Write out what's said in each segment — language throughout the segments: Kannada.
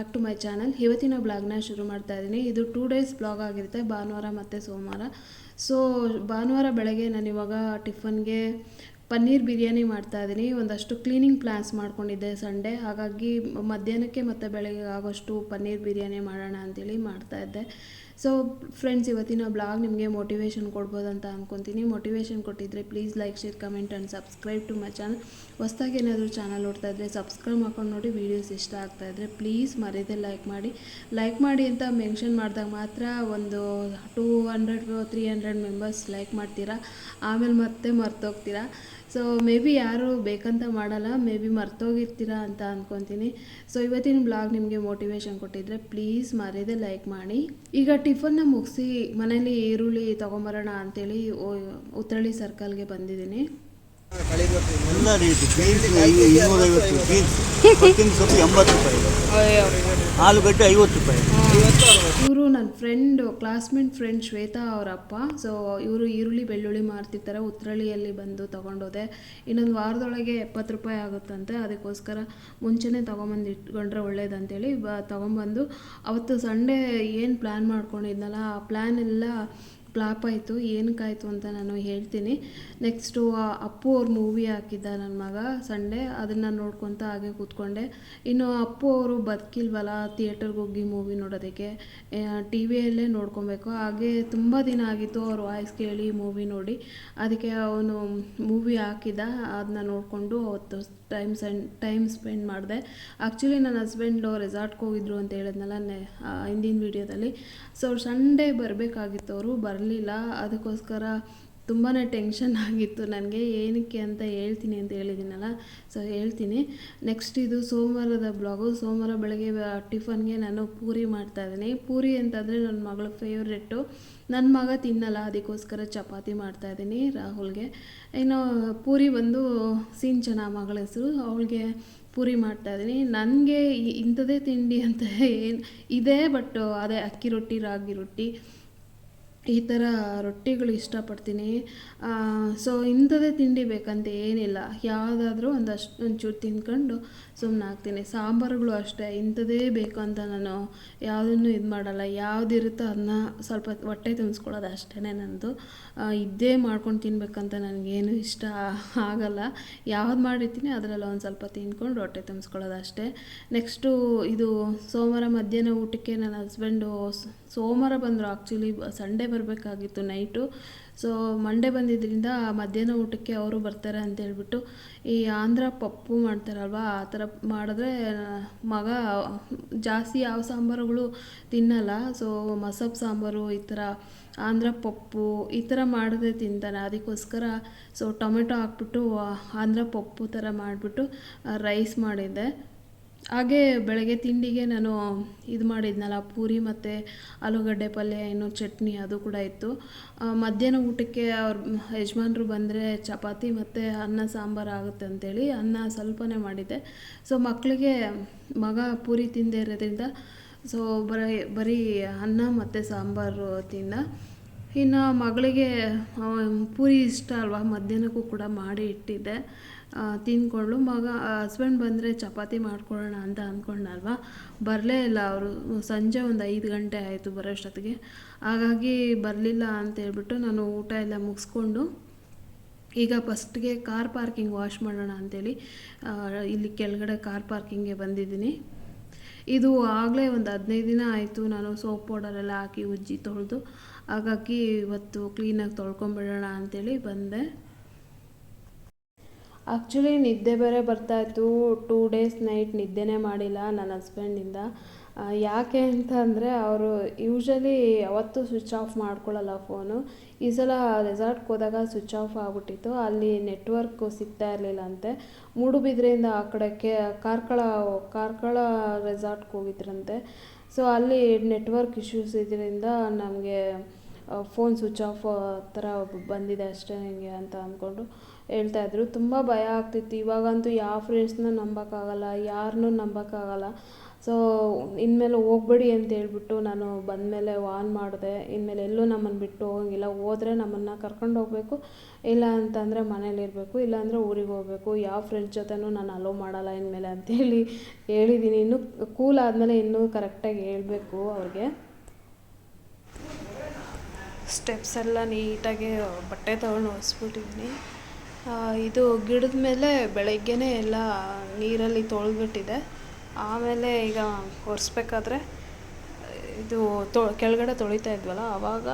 ಬ್ಯಾಕ್ ಟು ಮೈ ಚಾನಲ್ ಇವತ್ತಿನ ಬ್ಲಾಗ್ನ ಶುರು ಮಾಡ್ತಾ ಇದ್ದೀನಿ. ಇದು ಟೂ ಡೇಸ್ ಬ್ಲಾಗ್ ಆಗಿರುತ್ತೆ. ಭಾನುವಾರ ಮತ್ತು ಸೋಮವಾರ. ಸೊ ಭಾನುವಾರ ಬೆಳಗ್ಗೆ ನಾನು ಇವಾಗ ಟಿಫನ್ಗೆ ಪನ್ನೀರ್ ಬಿರಿಯಾನಿ ಮಾಡ್ತಾ ಇದ್ದೀನಿ. ಒಂದಷ್ಟು ಕ್ಲೀನಿಂಗ್ ಪ್ಲ್ಯಾನ್ಸ್ ಮಾಡ್ಕೊಂಡಿದ್ದೆ ಸಂಡೇ. ಹಾಗಾಗಿ ಮಧ್ಯಾಹ್ನಕ್ಕೆ ಮತ್ತು ಬೆಳಗ್ಗೆ ಆಗೋಷ್ಟು ಪನ್ನೀರ್ ಬಿರಿಯಾನಿ ಮಾಡೋಣ ಅಂತೇಳಿ ಮಾಡ್ತಾ ಇದ್ದೆ. ಸೊ ಫ್ರೆಂಡ್ಸ್ ಇವತ್ತಿನ ಬ್ಲಾಗ್ ನಿಮಗೆ ಮೋಟಿವೇಶನ್ ಕೊಡ್ಬೋದಂತ ಅಂದ್ಕೊತೀನಿ ಮೋಟಿವೇಶನ್ ಕೊಟ್ಟಿದ್ರೆ please like share comment and subscribe to my channel ಹೊಸ್ದಾಗಿ ಏನಾದರೂ ಚಾನಲ್ ನೋಡ್ತಾ ಇದ್ದರೆ ಸಬ್ಸ್ಕ್ರೈಬ್ ಮಾಡ್ಕೊಂಡು ನೋಡಿ ವೀಡಿಯೋಸ್ ಇಷ್ಟ ಆಗ್ತಾ ಇದ್ದರೆ ಪ್ಲೀಸ್ ಮರೆಯದೆ ಲೈಕ್ ಮಾಡಿ. ಲೈಕ್ ಮಾಡಿ ಅಂತ ಮೆನ್ಷನ್ ಮಾಡಿದಾಗ ಮಾತ್ರ ಒಂದು two hundred three hundred members like ಮಾಡ್ತೀರಾ. ಆಮೇಲೆ ಮತ್ತೆ ಮರ್ತೋಗ್ತೀರಾ. ಸೊ ಮೇ ಬಿ ಯಾರು ಬೇಕಂತ ಮಾಡಲ್ಲ ಮೇ ಬಿ ಮರ್ತೋಗಿರ್ತೀರಾ ಅಂತ ಅಂದ್ಕೊತೀನಿ ಸೊ ಇವತ್ತಿನ ಬ್ಲಾಗ್ ನಿಮಗೆ ಮೋಟಿವೇಶನ್ ಕೊಟ್ಟಿದ್ರೆ ಪ್ಲೀಸ್ ಮರೆಯದೆ ಲೈಕ್ ಮಾಡಿ. ಈಗ ಟಿಫನ್ನ ಮುಗಿಸಿ ಮನೇಲಿ ಈರುಳ್ಳಿ ತೊಗೊಂಬರೋಣ ಅಂತೇಳಿ ಉತ್ತರಳ್ಳಿ ಸರ್ಕಲ್ಗೆ ಬಂದಿದ್ದೀನಿ. ರೂಪಾಯಿ. ಆಲೂಗಡ್ಡೆ ಇವರು ನನ್ನ ಫ್ರೆಂಡ್ ಕ್ಲಾಸ್ಮೇಟ್ ಫ್ರೆಂಡ್ ಶ್ವೇತಾ ಅವರಪ್ಪ. ಸೊ ಇವರು ಈರುಳ್ಳಿ, ಬೆಳ್ಳುಳ್ಳಿ ಮಾರ್ತಿರ್ತಾರೆ. ಉತ್ರಳಿಯಲ್ಲಿ ಬಂದು ತಗೊಂಡೋದೆ. ಇನ್ನೊಂದು ವಾರದೊಳಗೆ ಎಪ್ಪತ್ತು ರೂಪಾಯಿ ಆಗುತ್ತಂತೆ. ಅದಕ್ಕೋಸ್ಕರ ಮುಂಚೆನೇ ತೊಗೊಂಬಂದು ಇಟ್ಕೊಂಡ್ರೆ ಒಳ್ಳೇದಂತೇಳಿ ಬ, ತೊಗೊಂಬಂದು. ಅವತ್ತು ಸಂಡೇ ಏನು ಪ್ಲ್ಯಾನ್ ಮಾಡ್ಕೊಂಡಿದ್ನಲ್ಲ, ಆ ಪ್ಲ್ಯಾನ್ ಎಲ್ಲ ಫ್ಲಾಪ್ ಆಯಿತು ಏನಕ್ಕಾಯಿತು ಅಂತ ನಾನು ಹೇಳ್ತೀನಿ. ನೆಕ್ಸ್ಟು ಅಪ್ಪು ಅವ್ರ ಮೂವಿ ಹಾಕಿದ್ದ ನನ್ನ ಮಗ ಸಂಡೇ, ಅದನ್ನು ನೋಡ್ಕೊತ ಹಾಗೆ ಕೂತ್ಕೊಂಡೆ. ಇನ್ನು ಅಪ್ಪು ಅವರು ಬದುಕಿಲ್ವಲ್ಲ ಥಿಯೇಟರ್ಗೆ ಹೋಗಿ ಮೂವಿ ನೋಡೋದಕ್ಕೆ? ಟಿ ವಿಯಲ್ಲೇ ನೋಡ್ಕೊಬೇಕು. ಹಾಗೆ ತುಂಬ ದಿನ ಆಗಿತ್ತು ಅವ್ರ ವಾಯ್ಸ್ ಕೇಳಿ ಮೂವಿ ನೋಡಿ. ಅದಕ್ಕೆ ಅವನು ಮೂವಿ ಹಾಕಿದ್ದ ಅದನ್ನ ನೋಡಿಕೊಂಡು ಅವತ್ತು ಟೈಮ್ ಸೆಂಡ್ ಟೈಮ್ ಸ್ಪೆಂಡ್ ಮಾಡಿದೆ. ಆ್ಯಕ್ಚುಲಿ ನನ್ನ ಹಸ್ಬೆಂಡು ರೆಸಾರ್ಟ್ಗೆ ಹೋಗಿದ್ರು ಅಂತ ಹೇಳಿದ್ನಲ್ಲ ನೆ ಹಿಂದಿನ ವೀಡಿಯೋದಲ್ಲಿ ಸೊ ಸಂಡೇ ಬರಬೇಕಾಗಿತ್ತು ಅವರು ಬರಲಿಲ್ಲ. ಅದಕ್ಕೋಸ್ಕರ ತುಂಬಾ ಟೆನ್ಷನ್ ಆಗಿತ್ತು. ನನಗೆ ಏನಕ್ಕೆ ಅಂತ ಹೇಳ್ತೀನಿ ಅಂತ ಹೇಳಿದ್ದೀನಲ್ಲ? ಸೊ ಹೇಳ್ತೀನಿ. ನೆಕ್ಸ್ಟ್ ಇದು ಸೋಮವಾರದ ಬ್ಲಾಗು ಸೋಮವಾರ ಬೆಳಗ್ಗೆ ಟಿಫನ್ಗೆ ನಾನು ಪೂರಿ ಮಾಡ್ತಾ ಇದ್ದೀನಿ. ಪೂರಿ ಅಂತಂದರೆ ನನ್ನ ಮಗಳ ಫೇವ್ರೆಟ್ಟು ನನ್ನ ಮಗ ತಿನ್ನಲ್ಲ, ಅದಕ್ಕೋಸ್ಕರ ಚಪಾತಿ ಮಾಡ್ತಾ ಇದ್ದೀನಿ ರಾಹುಲ್ಗೆ. ಇನ್ನು ಪೂರಿ ಬಂದು ಸಿಂಚನ ಮಗಳ ಹೆಸರು. ಅವಳಿಗೆ ಪೂರಿ ಮಾಡ್ತಾ ಇದ್ದೀನಿ. ನನಗೆ ಇಂಥದೇ ತಿಂಡಿ ಅಂತ ಏನು, ಇದೆ ಬಟ್ ಅದೇ ಅಕ್ಕಿ ರೊಟ್ಟಿ, ರಾಗಿ ರೊಟ್ಟಿ. ಈ ಥರ ರೊಟ್ಟಿಗಳು ಇಷ್ಟಪಡ್ತೀನಿ. ಸೊ ಇಂಥದ್ದೇ ತಿಂಡಿ ಬೇಕಂತ ಏನಿಲ್ಲ. ಯಾವುದಾದ್ರೂ ಒಂದಷ್ಟು, ಒಂಚೂರು ತಿಂದ್ಕೊಂಡು ಸುಮ್ಮನೆ ಹಾಕ್ತೀನಿ ಸಾಂಬಾರುಗಳು ಅಷ್ಟೇ. ಇಂಥದ್ದೇ ಬೇಕು ಅಂತ ನಾನು ಯಾವುದನ್ನು ಇದು ಮಾಡಲ್ಲ. ಯಾವುದಿರುತ್ತೋ ಅದನ್ನ ಸ್ವಲ್ಪ ಹೊಟ್ಟೆ ತುಂಬಿಸ್ಕೊಳ್ಳೋದು ಅಷ್ಟೇ ನನ್ನದು ಇದ್ದೇ ಮಾಡ್ಕೊಂಡು ತಿನ್ಬೇಕಂತ ನನಗೇನು ಇಷ್ಟ ಆಗಲ್ಲ. ಯಾವ್ದು ಮಾಡಿರ್ತೀನಿ ಅದರಲ್ಲಿ ಒಂದು ಸ್ವಲ್ಪ ತಿಂದ್ಕೊಂಡು ಹೊಟ್ಟೆ ತುಂಬಿಸ್ಕೊಳ್ಳೋದು ಅಷ್ಟೇ. ನೆಕ್ಸ್ಟು ಇದು ಸೋಮವಾರ ಮಧ್ಯಾಹ್ನ ಊಟಕ್ಕೆ ನನ್ನ ಹಸ್ಬೆಂಡು ಸೋಮವಾರ ಬಂದರು. ಆ್ಯಕ್ಚುಲಿ ಸಂಡೇ ಬರಬೇಕಾಗಿತ್ತು ನೈಟು ಸೊ ಮಂಡೇ ಬಂದಿದ್ದರಿಂದ ಮಧ್ಯಾಹ್ನ ಊಟಕ್ಕೆ ಅವರು ಬರ್ತಾರೆ ಅಂತ ಹೇಳ್ಬಿಟ್ಟು, ಈ ಆಂಧ್ರ ಪಪ್ಪು ಮಾಡ್ತಾರಲ್ವಾ, ಆ ಥರ ಮಾಡಿದ್ರೆ, ಮಗ ಜಾಸ್ತಿ ಯಾವ ಸಾಂಬಾರುಗಳು ತಿನ್ನಲ್ಲ. ಸೊ ಮಸಬ್ ಸಾಂಬಾರು, ಈ ಥರ ಆಂಧ್ರ ಪಪ್ಪು, ಈ ಥರ ಮಾಡಿದ್ರೆ ತಿಂತಾನೆ. ಅದಕ್ಕೋಸ್ಕರ ಸೊ ಟೊಮೆಟೊ ಹಾಕ್ಬಿಟ್ಟು ಆಂಧ್ರ ಪಪ್ಪು ಥರ ಮಾಡಿಬಿಟ್ಟು ರೈಸ್ ಮಾಡಿದ್ದೆ. ಹಾಗೆ ಬೆಳಗ್ಗೆ ತಿಂಡಿಗೆ ನಾನು ಇದು ಮಾಡಿದ್ನಲ್ಲ, ಪೂರಿ ಮತ್ತು ಆಲೂಗಡ್ಡೆ ಪಲ್ಯ ಏನು ಚಟ್ನಿ ಅದು ಕೂಡ ಇತ್ತು. ಮಧ್ಯಾಹ್ನ ಊಟಕ್ಕೆ ಅವ್ರ ಯಜಮಾನ್ರು ಬಂದರೆ ಚಪಾತಿ ಮತ್ತು ಅನ್ನ ಸಾಂಬಾರು ಆಗುತ್ತೆ ಅಂತೇಳಿ ಅನ್ನ ಸ್ವಲ್ಪನೇ ಮಾಡಿದ್ದೆ. ಸೊ ಮಕ್ಕಳಿಗೆ ಮಗ ಪೂರಿ ತಿಂದೇ ಇರೋದ್ರಿಂದ ಸೊ ಬರೀ ಬರೀ ಅನ್ನ ಮತ್ತು ಸಾಂಬಾರು ತಿಂದ. ಇನ್ನು ಮಗಳಿಗೆ ಪೂರಿ ಇಷ್ಟ ಅಲ್ವಾ? ಮಧ್ಯಾಹ್ನಕ್ಕೂ ಕೂಡ ಮಾಡಿ ಇಟ್ಟಿದ್ದೆ. ತಿನ್ಕೊಂಡು ಮಗ ಹಸ್ಬೆಂಡ್ ಬಂದರೆ ಚಪಾತಿ ಮಾಡ್ಕೊಳ್ಳೋಣ ಅಂತ ಅಂದ್ಕೊಂಡಲ್ವಾ ಬರಲೇ ಇಲ್ಲ ಅವರು. ಸಂಜೆ ಒಂದು ಐದು ಗಂಟೆ ಆಯಿತು ಬರೋಷ್ಟೊತ್ತಿಗೆ. ಹಾಗಾಗಿ ಬರಲಿಲ್ಲ ಅಂತ ಹೇಳ್ಬಿಟ್ಟು ನಾನು ಊಟ ಎಲ್ಲ ಮುಗಿಸ್ಕೊಂಡು ಈಗ ಫಸ್ಟ್ಗೆ ಕಾರ್ ಪಾರ್ಕಿಂಗ್ ವಾಶ್ ಮಾಡೋಣ ಅಂತೇಳಿ ಆ, ಇಲ್ಲಿ ಕೆಳಗಡೆ ಕಾರ್ ಪಾರ್ಕಿಂಗ್ಗೆ ಬಂದಿದ್ದೀನಿ. ಇದು ಆಗಲೇ ಒಂದು ಹದಿನೈದು ದಿನ ಆಯಿತು. ನಾನು ಸೋಪ್ ಪೌಡರೆಲ್ಲ ಹಾಕಿ ಉಜ್ಜಿ ತೊಳೆದು ಹಾಗಾಗಿ ಇವತ್ತು ಕ್ಲೀನಾಗಿ ತೊಳ್ಕೊಂಬಿಡೋಣ ಅಂತೇಳಿ ಬಂದೆ. ಆ್ಯಕ್ಚುಲಿ ನಿದ್ದೆ ಬೇರೆ ಬರ್ತಾಯಿತ್ತು ಟೂ ಡೇಸ್ ನೈಟ್ ನಿದ್ದೆನೇ ಮಾಡಿಲ್ಲ ನನ್ನ ಹಸ್ಬೆಂಡಿಂದ ಯಾಕೆ ಅಂತ ಅಂದರೆ ಅವರು ಯೂಶಲಿ ಯಾವತ್ತೂ ಸ್ವಿಚ್ ಆಫ್ ಮಾಡ್ಕೊಳ್ಳಲ್ಲ ಫೋನು ಈ ಸಲ ರೆಸಾರ್ಟ್ಗೆ ಹೋದಾಗ ಸ್ವಿಚ್ ಆಫ್ ಆಗಿಬಿಟ್ಟಿತ್ತು. ಅಲ್ಲಿ ನೆಟ್ವರ್ಕ್ ಸಿಗ್ತಾ ಇರಲಿಲ್ಲ ಅಂತೆ. ಮೂಡುಬಿದ್ರೆಯಿಂದ ಆ ಕಡೆಗೆ ಕಾರ್ಕಳ ಕಾರ್ಕಳ ರೆಸಾರ್ಟ್ಗೆ ಹೋಗಿದ್ರಂತೆ. ಸೊ ಅಲ್ಲಿ ನೆಟ್ವರ್ಕ್ ಇಶ್ಯೂಸ್ ಇದರಿಂದ ನಮಗೆ ಫೋನ್ ಸ್ವಿಚ್ ಆಫ್ ಥರ ಬಂದಿದೆ ಅಷ್ಟೇ ನನಗೆ ಅಂತ ಅಂದ್ಕೊಂಡು ಹೇಳ್ತಾಯಿದ್ರು ತುಂಬ ಭಯ ಆಗ್ತಿತ್ತು. ಇವಾಗಂತೂ ಯಾವ ಫ್ರೆಂಡ್ಸ್ನ ನಂಬೋಕ್ಕಾಗಲ್ಲ ಯಾರನ್ನೂ ನಂಬೋಕ್ಕಾಗಲ್ಲ. ಸೊ ಇನ್ಮೇಲೆ ಹೋಗ್ಬೇಡಿ ಅಂತ ಹೇಳ್ಬಿಟ್ಟು ನಾನು ಬಂದಮೇಲೆ ವಾನ್ ಮಾಡಿದೆ. ಇನ್ಮೇಲೆ ಎಲ್ಲೂ ನಮ್ಮನ್ನು ಬಿಟ್ಟು ಹೋಗೋಂಗಿಲ್ಲ. ಹೋದರೆ ನಮ್ಮನ್ನು ಕರ್ಕೊಂಡು ಹೋಗಬೇಕು. ಇಲ್ಲ ಅಂತಂದರೆ ಮನೇಲಿ ಇರಬೇಕು. ಇಲ್ಲಾಂದರೆ ಊರಿಗೆ ಹೋಗಬೇಕು. ಯಾವ ಫ್ರೆಂಡ್ಸ್ ಜೊತೆನೂ ನಾನು ಅಲೋ ಮಾಡಲ್ಲ ಇನ್ಮೇಲೆ ಅಂತೇಳಿ ಹೇಳಿದ್ದೀನಿ ಇನ್ನೂ ಕೂಲ್ ಆದಮೇಲೆ ಇನ್ನೂ ಕರೆಕ್ಟಾಗಿ ಹೇಳಬೇಕು ಅವ್ರಿಗೆ. ಸ್ಟೆಪ್ಸ್ ಎಲ್ಲ ನೀಟಾಗಿ ಬಟ್ಟೆ ತೊಗೊಂಡು ಒರೆಸ್ಬಿಟ್ಟಿದ್ದೀನಿ ಇದು ಗಿಡದ ಮೇಲೆ ಬೆಳಗ್ಗೆನೇ ಎಲ್ಲ ನೀರಲ್ಲಿ ತೊಳೆದ್ಬಿಟ್ಟಿದೆ. ಆಮೇಲೆ ಈಗ ಒರೆಸ್ಬೇಕಾದ್ರೆ ಇದು ತೊ, ಕೆಳಗಡೆ ತೊಳಿತಾ ಇದ್ವಲ್ಲ ಆವಾಗ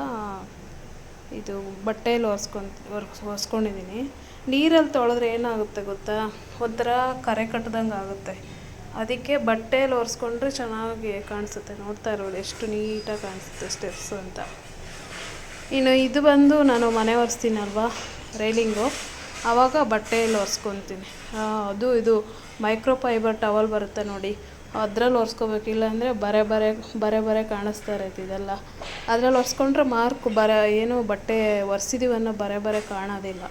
ಇದು ಬಟ್ಟೆಯಲ್ಲಿ ಒರೆಸ್ಕೊಂತ ಒರ್ಸ್ ಒರೆಸ್ಕೊಂಡಿದ್ದೀನಿ ನೀರಲ್ಲಿ ತೊಳೆದ್ರೆ ಏನಾಗುತ್ತೆ ಗೊತ್ತಾ? ಒಂಥರ ಕರೆ ಕಟ್ಟದಂಗೆ ಆಗುತ್ತೆ. ಅದಕ್ಕೆ ಬಟ್ಟೆಯಲ್ಲಿ ಒರೆಸ್ಕೊಂಡ್ರೆ ಚೆನ್ನಾಗಿ ಕಾಣಿಸುತ್ತೆ. ನೋಡ್ತಾ ಇರೋದು ಎಷ್ಟು ನೀಟಾಗಿ ಕಾಣಿಸುತ್ತೆ ಸ್ಟೆಪ್ಸು ಅಂತ. ಇನ್ನು ಇದು ಬಂದು ನಾನು ಮನೆ ಒರೆಸ್ತೀನಲ್ವಾ? ರೈಲಿಂಗು ಆವಾಗ ಬಟ್ಟೆಯಲ್ಲಿ ಒರೆಸ್ಕೊತೀನಿ. ಅದು ಇದು ಮೈಕ್ರೋ ಫೈಬರ್ ಟವಲ್ ಬರುತ್ತೆ ನೋಡಿ. ಅದರಲ್ಲಿ ಒರೆಸ್ಕೋಬೇಕು, ಇಲ್ಲಾಂದರೆ ಬರೆ ಬರೆ ಬರೆ ಬರೆ ಕಾಣಿಸ್ತಾ ಇರತ್ತೆ ಇದೆಲ್ಲ. ಅದ್ರಲ್ಲಿ ಒರೆಸ್ಕೊಂಡ್ರೆ ಮಾರ್ಕ್ ಬರ, ಏನು ಬಟ್ಟೆ ಒರೆಸಿದೀವಿ ಅನ್ನೋ ಬರೆ ಬರೆ ಕಾಣೋದಿಲ್ಲ.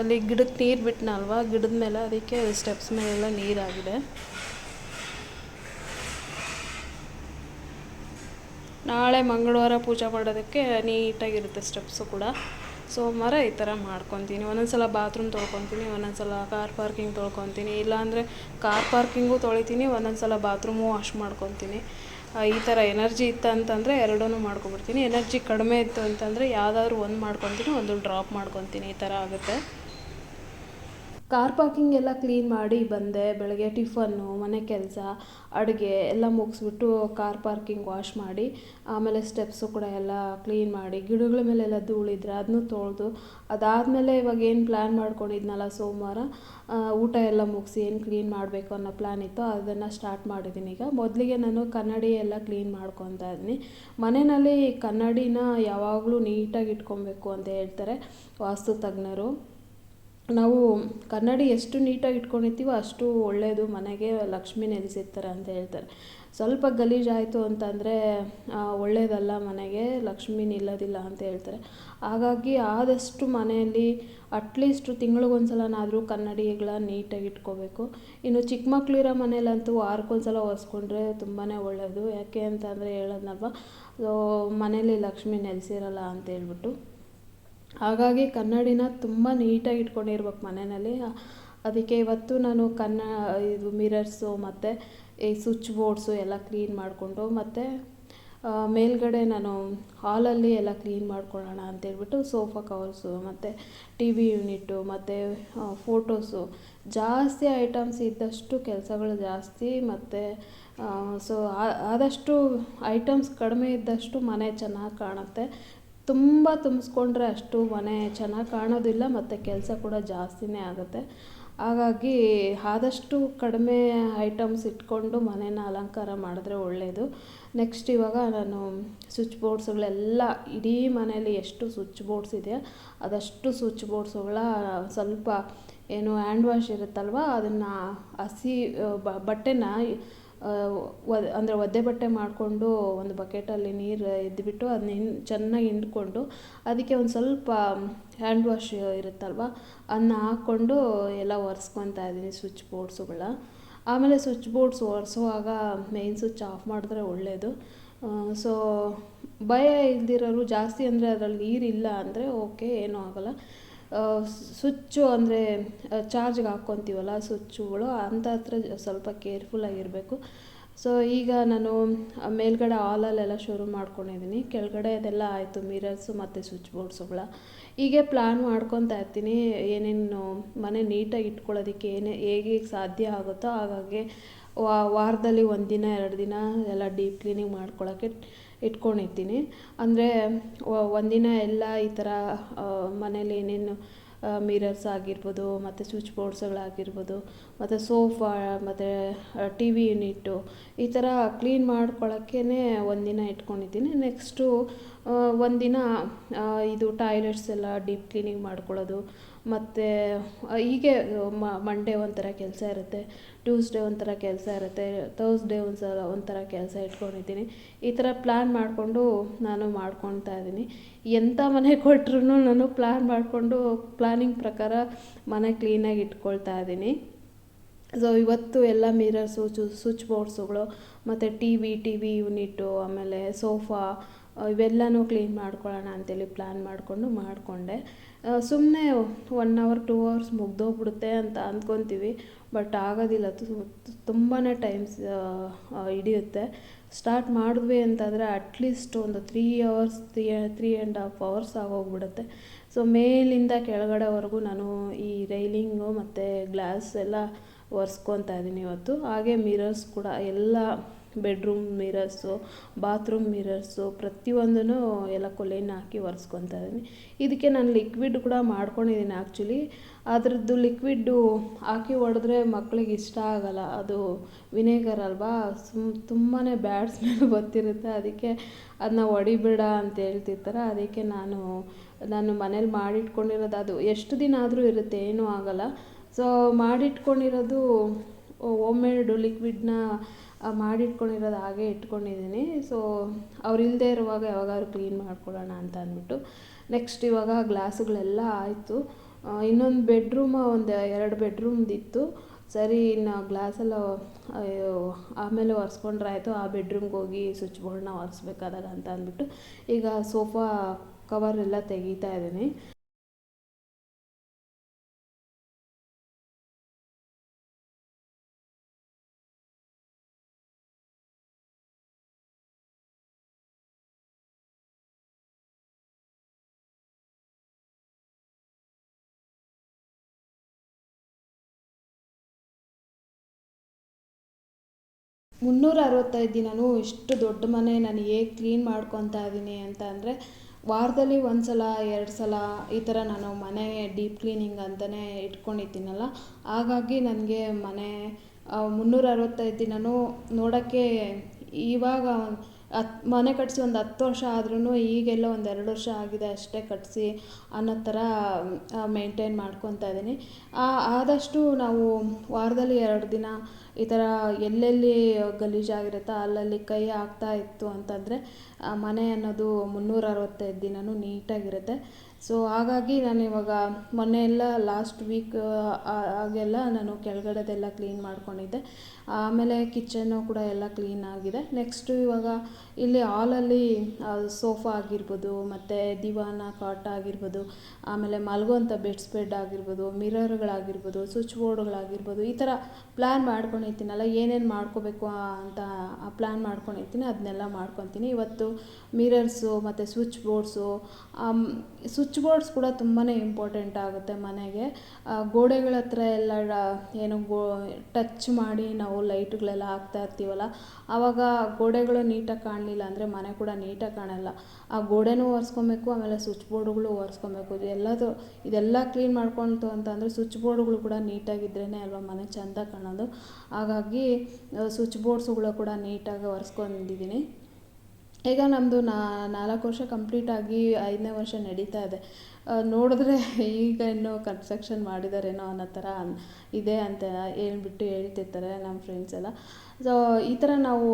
ಅಲ್ಲಿ ಗಿಡಕ್ಕೆ ನೀರು ಬಿಟ್ಟನಲ್ವಾ ಗಿಡದ ಮೇಲೆ ಅದಕ್ಕೆ ಸ್ಟೆಪ್ಸ್ ಮೇಲೆಲ್ಲ ನೀರಾಗಿದೆ. ನಾಳೆ ಮಂಗಳವಾರ ಪೂಜೆ ಮಾಡೋದಕ್ಕೆ ನೀಟಾಗಿರುತ್ತೆ ಸ್ಟೆಪ್ಸು ಕೂಡ. ಸೋಮವಾರ ಈ ಥರ ಮಾಡ್ಕೊತೀನಿ. ಒಂದೊಂದು ಸಲ ಬಾತ್ರೂಮ್ ತೊಳ್ಕೊತೀನಿ ಒಂದೊಂದು ಸಲ ಕಾರ್ ಪಾರ್ಕಿಂಗ್ ತೊಳ್ಕೊತೀನಿ. ಇಲ್ಲಾಂದರೆ ಕಾರ್ ಪಾರ್ಕಿಂಗು ತೊಳಿತೀನಿ ಒಂದೊಂದು ಸಲ ಬಾತ್ರೂಮು ವಾಶ್ ಮಾಡ್ಕೊತೀನಿ ಈ ಥರ ಎನರ್ಜಿ ಇತ್ತು ಅಂತಂದರೆ ಎರಡೂ ಮಾಡ್ಕೊಬಿಡ್ತೀನಿ ಎನರ್ಜಿ ಕಡಿಮೆ ಇತ್ತು ಅಂತಂದರೆ ಯಾವುದಾದ್ರು ಒಂದು ಮಾಡ್ಕೊತೀನಿ, ಒಂದು ಡ್ರಾಪ್ ಮಾಡ್ಕೊತೀನಿ ಈ ಥರ ಆಗುತ್ತೆ. ಕಾರ್ ಪಾರ್ಕಿಂಗ್ ಎಲ್ಲ ಕ್ಲೀನ್ ಮಾಡಿ ಬಂದೆ, ಬೆಳಗ್ಗೆ ಟಿಫನ್ನು ಮನೆ ಕೆಲಸ, ಅಡುಗೆ ಎಲ್ಲ ಮುಗಿಸ್ಬಿಟ್ಟು ಕಾರ್ ಪಾರ್ಕಿಂಗ್ ವಾಶ್ ಮಾಡಿ, ಆಮೇಲೆ ಸ್ಟೆಪ್ಸು ಕೂಡ ಎಲ್ಲ ಕ್ಲೀನ್ ಮಾಡಿ, ಗಿಡಗಳ ಮೇಲೆಲ್ಲ ಧೂಳಿದ್ರೆ ಅದನ್ನು ತೊಳೆದು, ಅದಾದಮೇಲೆ ಇವಾಗ ಏನು ಪ್ಲ್ಯಾನ್ ಮಾಡ್ಕೊಂಡಿದ್ನಲ್ಲ ಸೋಮವಾರ ಊಟ ಎಲ್ಲ ಮುಗಿಸಿ ಏನು ಕ್ಲೀನ್ ಮಾಡಬೇಕು ಅನ್ನೋ ಪ್ಲ್ಯಾನ್ ಇತ್ತು ಅದನ್ನು ಸ್ಟಾರ್ಟ್ ಮಾಡಿದ್ದೀನಿ ಈಗ. ಮೊದಲಿಗೆ ನಾನು ಕನ್ನಡಿ ಎಲ್ಲ ಕ್ಲೀನ್ ಮಾಡ್ಕೊತಾ ಇದ್ದೀನಿ ಮನೆಯಲ್ಲಿ ಕನ್ನಡಿನ ಯಾವಾಗಲೂ ನೀಟಾಗಿ ಇಟ್ಕೊಬೇಕು ಅಂತ ಹೇಳ್ತಾರೆ ವಾಸ್ತು ತಜ್ಞರು ನಾವು ಕನ್ನಡಿ ಎಷ್ಟು ನೀಟಾಗಿ ಇಟ್ಕೊಂಡಿರ್ತೀವೋ ಅಷ್ಟು ಒಳ್ಳೆಯದು ಮನೆಗೆ ಲಕ್ಷ್ಮಿ ನೆಲೆಸಿರ್ತಾರೆ ಅಂತ ಹೇಳ್ತಾರೆ. ಸ್ವಲ್ಪ ಗಲೀಜಾಯಿತು ಅಂತಂದರೆ ಒಳ್ಳೆಯದಲ್ಲ ಮನೆಗೆ, ಲಕ್ಷ್ಮಿ ನಿಲ್ಲೋದಿಲ್ಲ ಅಂತ ಹೇಳ್ತಾರೆ. ಹಾಗಾಗಿ ಆದಷ್ಟು ಮನೆಯಲ್ಲಿ ಅಟ್ಲೀಸ್ಟ್ ತಿಂಗಳಿಗೊಂದ್ಸಲನಾದರೂ ಕನ್ನಡಿಗಳ ನೀಟಾಗಿ ಇಟ್ಕೋಬೇಕು. ಇನ್ನು ಚಿಕ್ಕ ಮಕ್ಕಳಿರೋ ಮನೇಲಂತೂ ವಾರಕ್ಕೊಂದ್ಸಲ ಒರೆಸ್ಕೊಂಡ್ರೆ ತುಂಬಾ ಒಳ್ಳೆಯದು ಯಾಕೆ ಅಂತಂದರೆ ಹೇಳೋದ್ನಲ್ವ ಮನೆಯಲ್ಲಿ ಲಕ್ಷ್ಮಿ ನೆಲೆಸಿರಲ್ಲ ಅಂತ ಹೇಳ್ಬಿಟ್ಟು. ಹಾಗಾಗಿ ಕನ್ನಡಿನ ತುಂಬ ನೀಟಾಗಿ ಇಟ್ಕೊಂಡಿರ್ಬೇಕು ಮನೆಯಲ್ಲಿ. ಅದಕ್ಕೆ ಇವತ್ತು ನಾನು ಕನ್ನ, ಇದು ಮಿರರ್ಸು ಮತ್ತು ಈ ಸ್ವಿಚ್ ಬೋರ್ಡ್ಸು ಎಲ್ಲ ಕ್ಲೀನ್ ಮಾಡಿಕೊಂಡು ಮತ್ತು ಮೇಲ್ಗಡೆ ನಾನು ಹಾಲಲ್ಲಿ ಎಲ್ಲ ಕ್ಲೀನ್ ಮಾಡ್ಕೊಳ್ಳೋಣ ಅಂತೇಳ್ಬಿಟ್ಟು ಸೋಫಾ ಕವರ್ಸು ಮತ್ತು ಟಿ ವಿ ಯೂನಿಟ್ಟು ಮತ್ತು ಫೋಟೋಸು ಜಾಸ್ತಿ ಐಟಮ್ಸ್ ಇದ್ದಷ್ಟು ಕೆಲಸಗಳು ಜಾಸ್ತಿ ಮತ್ತು ಸೊ ಆದಷ್ಟು ಐಟಮ್ಸ್ ಕಡಿಮೆ ಇದ್ದಷ್ಟು ಮನೆ ಚೆನ್ನಾಗಿ ಕಾಣುತ್ತೆ. ತುಂಬ ತುಂಬಿಸ್ಕೊಂಡ್ರೆ ಅಷ್ಟು ಮನೆ ಚೆನ್ನಾಗಿ ಕಾಣೋದಿಲ್ಲ ಮತ್ತು ಕೆಲಸ ಕೂಡ ಜಾಸ್ತಿನೇ ಆಗುತ್ತೆ. ಹಾಗಾಗಿ ಆದಷ್ಟು ಕಡಿಮೆ ಐಟಮ್ಸ್ ಇಟ್ಕೊಂಡು ಮನೇನ ಅಲಂಕಾರ ಮಾಡಿದ್ರೆ ಒಳ್ಳೆಯದು ನೆಕ್ಸ್ಟ್ ಇವಾಗ ನಾನು ಸ್ವಿಚ್ ಬೋರ್ಡ್ಸ್ಗಳೆಲ್ಲ ಇಡೀ ಮನೇಲಿ ಎಷ್ಟು ಸ್ವಿಚ್ ಬೋರ್ಡ್ಸ್ ಇದೆ, ಅದಷ್ಟು ಸ್ವಿಚ್ ಬೋರ್ಡ್ಸ್ಗಳ ಸ್ವಲ್ಪ ಏನು ಹ್ಯಾಂಡ್ ವಾಶ್ ಇರುತ್ತಲ್ವ, ಅದನ್ನು ಹಸಿ ಬಟ್ಟೆನ ಅಂದರೆ ಒದ್ದೆ ಬಟ್ಟೆ ಮಾಡಿಕೊಂಡು ಒಂದು ಬಕೆಟಲ್ಲಿ ನೀರು ಎದ್ದುಬಿಟ್ಟು ಅದನ್ನ ಹಿಂ ಚೆನ್ನಾಗಿ ಹಿಂಡ್ಕೊಂಡು ಅದಕ್ಕೆ ಒಂದು ಸ್ವಲ್ಪ ಹ್ಯಾಂಡ್ ವಾಶ್ ಇರುತ್ತಲ್ವ ಅದನ್ನ ಹಾಕ್ಕೊಂಡು ಎಲ್ಲ ಒರೆಸ್ಕೊತಾ ಇದ್ದೀನಿ ಸ್ವಿಚ್ ಬೋರ್ಡ್ಸುಗಳ ಆಮೇಲೆ ಸ್ವಿಚ್ ಬೋರ್ಡ್ಸ್ ಒರೆಸುವಾಗ ಮೇಯ್ನ್ ಸ್ವಿಚ್ ಆಫ್ ಮಾಡಿದ್ರೆ ಒಳ್ಳೆಯದು ಸೊ ಭಯ ಇಲ್ದಿರೋರು ಜಾಸ್ತಿ ಅಂದರೆ ಅದರಲ್ಲಿ ನೀರಿಲ್ಲ ಅಂದರೆ ಓಕೆ, ಏನೂ ಆಗೋಲ್ಲ. ಸ್ವಿಚ್ಚು ಅಂದರೆ ಚಾರ್ಜ್ಗೆ ಹಾಕ್ಕೊತೀವಲ್ಲ ಸ್ವಿಚ್ಚುಗಳು ಅಂತ ಹತ್ರ ಸ್ವಲ್ಪ ಕೇರ್ಫುಲ್ ಆಗಿರಬೇಕು. ಸೊ ಈಗ ನಾನು ಮೇಲ್ಗಡೆ ಹಾಲಲ್ಲೆಲ್ಲ ಶುರು ಮಾಡ್ಕೊಂಡಿದ್ದೀನಿ ಕೆಳಗಡೆ ಅದೆಲ್ಲ ಆಯಿತು ಮಿರರ್ಸು ಮತ್ತು ಸ್ವಿಚ್ ಬೋರ್ಡ್ಸುಗಳ ಹೀಗೆ ಪ್ಲ್ಯಾನ್ ಮಾಡ್ಕೊತಾ ಇರ್ತೀನಿ. ಏನೇನು ಮನೆ ನೀಟಾಗಿ ಇಟ್ಕೊಳ್ಳೋದಕ್ಕೆ ಏನೇ, ಹೇಗೆ ಸಾಧ್ಯ ಆಗುತ್ತೋ ಹಾಗಾಗಿ ವಾರದಲ್ಲಿ ಒಂದು ದಿನ ಎರಡು ದಿನ ಎಲ್ಲ ಡೀಪ್ ಕ್ಲೀನಿಂಗ್ ಮಾಡ್ಕೊಳ್ಳೋಕ್ಕೆ ಇಟ್ಕೊಂಡಿರ್ತೀನಿ. ಅಂದರೆ ಒಂದಿನ ಎಲ್ಲ ಈ ಥರ ಮನೇಲಿ ಏನೇನು ಮಿರರ್ಸ್ ಆಗಿರ್ಬೋದು ಮತ್ತು ಸ್ವಿಚ್ ಬೋರ್ಡ್ಸ್ಗಳಾಗಿರ್ಬೋದು ಮತ್ತು ಸೋಫಾ, ಮತ್ತು ಟಿ ವಿ ಯೂನಿಟ್ಟು ಈ ಥರ ಕ್ಲೀನ್ ಮಾಡ್ಕೊಳ್ಳೋಕ್ಕೇ ಒಂದಿನ ಇಟ್ಕೊಂಡಿದ್ದೀನಿ. ನೆಕ್ಸ್ಟು ಒಂದಿನ ಇದು ಟಾಯ್ಲೆಟ್ಸ್ ಎಲ್ಲ ಡೀಪ್ ಕ್ಲೀನಿಂಗ್ ಮಾಡ್ಕೊಳ್ಳೋದು. ಮತ್ತು ಹೀಗೆ ಮಂಡೇ ಒಂಥರ ಕೆಲಸ ಇರುತ್ತೆ ಟ್ಯೂಸ್ಡೇ ಒಂಥರ ಕೆಲಸ ಇರುತ್ತೆ ಥರ್ಸ್ಡೇ ಒಂದು ಸಲ ಒಂಥರ ಕೆಲಸ ಇಟ್ಕೊಂಡಿದ್ದೀನಿ. ಈ ಥರ ಪ್ಲ್ಯಾನ್ ಮಾಡಿಕೊಂಡು ನಾನು ಮಾಡ್ಕೊತಾ ಇದ್ದೀನಿ. ಎಂಥ ಮನೆ ಕೊಟ್ರೂ ನಾನು ಪ್ಲ್ಯಾನ್ ಮಾಡಿಕೊಂಡು ಪ್ಲ್ಯಾನಿಂಗ್ ಪ್ರಕಾರ ಮನೆ ಕ್ಲೀನಾಗಿ ಇಟ್ಕೊಳ್ತಾ ಇದ್ದೀನಿ. ಸೊ ಇವತ್ತು ಎಲ್ಲ ಮಿರರ್ಸು ಸ್ವಿಚ್ ಬೋರ್ಡ್ಸುಗಳು ಮತ್ತು T V T V unit ಆಮೇಲೆ ಸೋಫಾ ಇವೆಲ್ಲನೂ ಕ್ಲೀನ್ ಮಾಡ್ಕೊಳ್ಳೋಣ ಅಂತೇಳಿ ಪ್ಲ್ಯಾನ್ ಮಾಡಿಕೊಂಡು ಮಾಡಿಕೊಂಡೆ. ಸುಮ್ಮನೆ ಒನ್ ಅವರ್ ಟೂ ಅವರ್ಸ್ ಮುಗ್ದೋಗ್ಬಿಡುತ್ತೆ ಅಂತ ಅಂದ್ಕೊತೀವಿ ಬಟ್ ಆಗೋದಿಲ್ಲ. ತುಂಬಾ ಟೈಮ್ಸ್ ಹಿಡಿಯುತ್ತೆ. ಸ್ಟಾರ್ಟ್ ಮಾಡಿದ್ವಿ ಅಂತಂದರೆ ಅಟ್ಲೀಸ್ಟ್ ಒಂದು three hours three three and half hours ಆಗೋಗ್ಬಿಡುತ್ತೆ. So ಮೇಲಿಂದ ಕೆಳಗಡೆವರೆಗೂ ನಾನು ಈ ರೈಲಿಂಗು ಮತ್ತು ಗ್ಲಾಸ್ ಎಲ್ಲ ಒರೆಸ್ಕೊತಾ ಇದ್ದೀನಿ ಇವತ್ತು. ಹಾಗೆ ಮಿರರ್ಸ್ ಕೂಡ, ಎಲ್ಲ ಬೆಡ್ರೂಮ್ ಮಿರರ್ಸು ಬಾತ್ರೂಮ್ ಮಿರರ್ಸು ಪ್ರತಿಯೊಂದೂ ಎಲ್ಲ ಕೊಲೆನ ಹಾಕಿ ಒರೆಸ್ಕೊತಾ ಇದ್ದೀನಿ. ಇದಕ್ಕೆ ನಾನು ಲಿಕ್ವಿಡ್ ಕೂಡ ಮಾಡ್ಕೊಂಡಿದ್ದೀನಿ ಆ್ಯಕ್ಚುಲಿ ಅದರದ್ದು ಲಿಕ್ವಿಡ್ಡು ಹಾಕಿ ಹೊಡೆದ್ರೆ ಮಕ್ಳಿಗೆ ಇಷ್ಟ ಆಗಲ್ಲ. ಅದು ವಿನೇಗರ್ ಅಲ್ವಾ? ಸುಮ್ ತುಂಬಾ ಬ್ಯಾಡ್ ಸ್ಮೆಲ್ ಗೊತ್ತಿರುತ್ತೆ ಅದಕ್ಕೆ ಅದನ್ನ ಹೊಡಿಬೇಡ ಅಂತ ಹೇಳ್ತಿರ್ತಾರೆ. ಅದಕ್ಕೆ ನಾನು ನಾನು ಮನೇಲಿ ಮಾಡಿಟ್ಕೊಂಡಿರೋದು ಅದು. ಎಷ್ಟು ದಿನ ಆದರೂ ಇರುತ್ತೆ, ಏನೂ ಆಗೋಲ್ಲ. ಸೊ ಮಾಡಿಟ್ಕೊಂಡಿರೋದು ಹೋಮ್ ಮೇಡು ಲಿಕ್ವಿಡ್ನ ಮಾಡಿಟ್ಕೊಂಡಿರೋದು ಹಾಗೆ ಇಟ್ಕೊಂಡಿದ್ದೀನಿ. ಸೊ ಅವ್ರು ಇಲ್ಲದೆ ಇರುವಾಗ ಯಾವಾಗಾದ್ರು ಕ್ಲೀನ್ ಮಾಡ್ಕೊಳ್ಳೋಣ ಅಂತ ಅಂದ್ಬಿಟ್ಟು ನೆಕ್ಸ್ಟ್ ಇವಾಗ ಗ್ಲಾಸುಗಳೆಲ್ಲ ಆಯಿತು. ಇನ್ನೊಂದು ಬೆಡ್ರೂಮ್ ಒಂದು ಎರಡು ಬೆಡ್ರೂಮ್ದಿತ್ತು ಸರಿ, ಇನ್ನು ಗ್ಲಾಸೆಲ್ಲ ಆಮೇಲೆ ಒರೆಸ್ಕೊಂಡ್ರೆ ಆಯಿತು. ಆ ಬೆಡ್ರೂಮ್ಗೆ ಹೋಗಿ ಸ್ವಿಚ್ ಬೋರ್ಡ್ನ ಒರೆಸ್ಬೇಕಾದಾಗ ಅಂತ ಅಂದ್ಬಿಟ್ಟು, ಈಗ ಸೋಫಾ ಕವರ್ ಎಲ್ಲ ತೆಗಿತಾ ಇದ್ದೀನಿ. ಮುನ್ನೂರ ಅರವತ್ತೈದು ದಿನವೂ ಇಷ್ಟು ದೊಡ್ಡ ಮನೆ ನಾನು ಹೇಗೆ ಕ್ಲೀನ್ ಮಾಡ್ಕೊತಾ ಇದ್ದೀನಿ ಅಂತ ಅಂದರೆ ವಾರದಲ್ಲಿ ಒಂದು ಸಲ ಎರಡು ಸಲ ಈ ಥರ ನಾನು ಮನೆ ಡೀಪ್ ಕ್ಲೀನಿಂಗ್ ಅಂತಲೇ ಇಟ್ಕೊಂಡಿದ್ದೀನಲ್ಲ, ಹಾಗಾಗಿ ನನಗೆ ಮನೆ ಮುನ್ನೂರ ಅರವತ್ತೈದು ದಿನವೂ ನೋಡೋಕ್ಕೆ ಇವಾಗ ಹತ್ತು ಮನೆ ಕಟ್ಟಿಸಿ ಒಂದು ಹತ್ತು ವರ್ಷ ಆದ್ರೂ ಈಗೆಲ್ಲ ಒಂದು ಎರಡು ವರ್ಷ ಆಗಿದೆ ಅಷ್ಟೇ ಕಟ್ಟಿಸಿ ಅನ್ನೋ ಥರ ಮೇಂಟೈನ್ ಮಾಡ್ಕೊತಾ ಇದ್ದೀನಿ. ಆದಷ್ಟು ನಾವು ವಾರದಲ್ಲಿ ಎರಡು ದಿನ ಈ ಥರ ಎಲ್ಲೆಲ್ಲಿ ಗಲೀಜಾಗಿರುತ್ತೋ ಅಲ್ಲಲ್ಲಿ ಕೈ ಹಾಕ್ತಾ ಇತ್ತು ಅಂತಂದರೆ ಮನೆ ಅನ್ನೋದು ಮುನ್ನೂರ ಅರವತ್ತೈದು ದಿನವೂ ನೀಟಾಗಿರುತ್ತೆ. ಸೊ ಹಾಗಾಗಿ ನಾನು ಇವಾಗ ಮೊನ್ನೆ ಎಲ್ಲ ಲಾಸ್ಟ್ ವೀಕ್ ಆಗೆಲ್ಲ ನಾನು ಕೆಳಗಡೆದೆಲ್ಲ ಕ್ಲೀನ್ ಮಾಡ್ಕೊಂಡಿದ್ದೆ. ಆಮೇಲೆ ಕಿಚನ್ನು ಕೂಡ ಎಲ್ಲ ಕ್ಲೀನ್ ಆಗಿದೆ. ನೆಕ್ಸ್ಟು ಇವಾಗ ಇಲ್ಲಿ ಹಾಲಲ್ಲಿ ಸೋಫಾ ಆಗಿರ್ಬೋದು, ಮತ್ತು ದಿವಾನ ಕಾಟ್ ಆಗಿರ್ಬೋದು, ಆಮೇಲೆ ಮಲಗುವಂಥ ಬೆಡ್ ಸ್ಪ್ರೆಡ್ ಆಗಿರ್ಬೋದು ಮಿರರ್ಗಳಾಗಿರ್ಬೋದು ಸ್ವಿಚ್ ಬೋರ್ಡ್ಗಳಾಗಿರ್ಬೋದು ಈ ಥರ ಪ್ಲ್ಯಾನ್ ಮಾಡ್ಕೊಂಡಿರ್ತೀನಲ್ಲ, ಏನೇನು ಮಾಡ್ಕೋಬೇಕು ಅಂತ ಪ್ಲ್ಯಾನ್ ಮಾಡ್ಕೊಂಡಿರ್ತೀನಿ, ಅದನ್ನೆಲ್ಲ ಮಾಡ್ಕೊತೀನಿ. ಇವತ್ತು ಮಿರರ್ಸು ಮತ್ತು ಸ್ವಿಚ್ ಬೋರ್ಡ್ಸು ಸ್ವಿಚ್ ಬೋರ್ಡ್ಸ್ ಕೂಡ ತುಂಬಾ ಇಂಪಾರ್ಟೆಂಟ್ ಆಗುತ್ತೆ ಮನೆಗೆ. ಗೋಡೆಗಳ ಹತ್ರ ಎಲ್ಲ ಏನು ಗೋ, ಟಚ್ ಮಾಡಿ ನಾವು ಲೈಟ್ಗಳೆಲ್ಲ ಹಾಕ್ತಾ ಇರ್ತೀವಲ್ಲ, ಆವಾಗ ಗೋಡೆಗಳು ನೀಟಾಗಿ ಕಾಣಲಿಲ್ಲ ಅಂದರೆ ಮನೆ ಕೂಡ ನೀಟಾಗಿ ಕಾಣಲ್ಲ. ಆ ಗೋಡೆನೂ ಒರೆಸ್ಕೊಬೇಕು, ಆಮೇಲೆ ಸ್ವಿಚ್ ಬೋರ್ಡ್ಗಳು ಒರೆಸ್ಕೊಬೇಕು. ಎಲ್ಲದು, ಇದೆಲ್ಲ ಕ್ಲೀನ್ ಮಾಡ್ಕೊಳ್ತು ಅಂತಂದರೆ ಸ್ವಿಚ್ ಬೋರ್ಡ್ಗಳು ಕೂಡ ನೀಟಾಗಿದ್ರೇ ಅಲ್ವಾ ಮನೆ ಚೆಂದ ಕಾಣೋದು. ಹಾಗಾಗಿ ಸ್ವಿಚ್ ಬೋರ್ಡ್ಸ್ಗಳು ಕೂಡ ನೀಟಾಗಿ ಒರೆಸ್ಕೊಂಡಿದ್ದೀನಿ. ಈಗ ನಮ್ಮದು ನಾಲ್ಕು ವರ್ಷ ಕಂಪ್ಲೀಟಾಗಿ ಐದನೇ ವರ್ಷ ನಡೀತಾ ಇದೆ. ನೋಡಿದ್ರೆ ಈಗ ಇನ್ನೂ ಕನ್ಸ್ಟ್ರಕ್ಷನ್ ಮಾಡಿದಾರೇನೋ ಅನ್ನೋ ಥರ ಇದೆ ಅಂತ ಹೇಳ್ಬಿಟ್ಟು ಹೇಳ್ತಿರ್ತಾರೆ ನಮ್ಮ ಫ್ರೆಂಡ್ಸ್ ಎಲ್ಲ. ಸೊ ಈ ಥರ ನಾವು